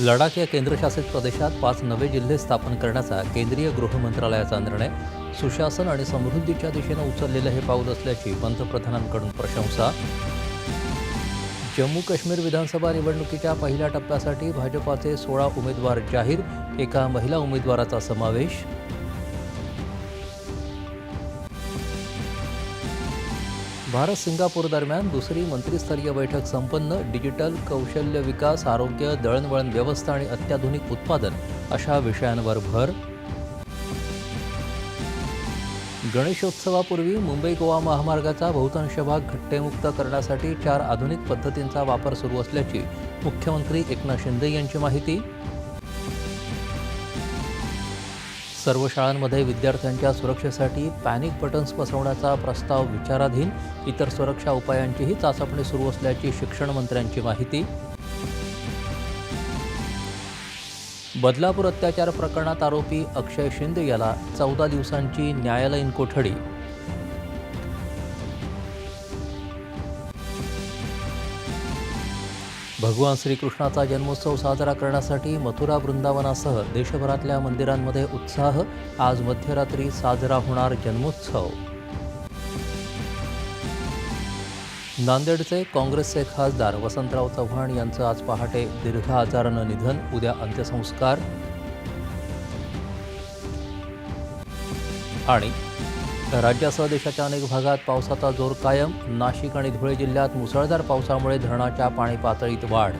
लडाख या केंद्रशासित प्रदेशात पाच नवे जिल्हे स्थापन करण्याचा केंद्रीय गृह मंत्रालयाचा निर्णय सुशासन आणि समृद्धीच्या दिशेनं उचललेलं हे पाऊल असल्याची पंतप्रधानांकडून प्रशंसा. जम्मू काश्मीर विधानसभा निवडणुकीच्या पहिल्या टप्प्यासाठी भाजपाचे सोळा उमेदवार जाहीर एका महिला उमेदवाराचा समावेश. भारत सिंगापूर दरम्यान दुसरी मंत्रिस्तरीय बैठक संपन्न. डिजिटल कौशल्य विकास आरोग्य दळणवळण व्यवस्था आणि अत्याधुनिक उत्पादन अशा विषयांवर भर. गणेशोत्सवापूर्वी मुंबई गोवा महामार्गाचा बहुतांश भाग घट्टेमुक्त करण्यासाठी चार आधुनिक पद्धतींचा वापर सुरू असल्याची मुख्यमंत्री एकनाथ शिंदे यांची माहिती. सर्व शाळांमध्ये विद्यार्थ्यांच्या सुरक्षेसाठी पॅनिक बटन्स बसवण्याचा प्रस्ताव विचाराधीन. इतर सुरक्षा उपायांचीही चाचपणी सुरू असल्याची शिक्षण मंत्र्यांची माहिती. बदलापूर अत्याचार प्रकरणात आरोपी अक्षय शिंदे याला चौदा दिवसांची न्यायालयीन कोठडी. भगवान श्रीकृष्णाचा जन्मोत्सव साजरा करण्यासाठी मथुरा वृंदावनासह देशभरातल्या मंदिरांमध्ये उत्साह. आज मध्यरात्री साजरा होणार जन्मोत्सव. नांदेडचे काँग्रेसचे खासदार वसंतराव चव्हाण यांचं आज पहाटे दीर्घ आजारानं निधन उद्या अंत्यसंस्कार. आणि राज्यासह देशाच्या अनेक भागात पावसाचा जोर कायम. नाशिक आणि धुळे जिल्ह्यात मुसळधार पावसामुळे धरणाच्या पाणी पातळीत वाढ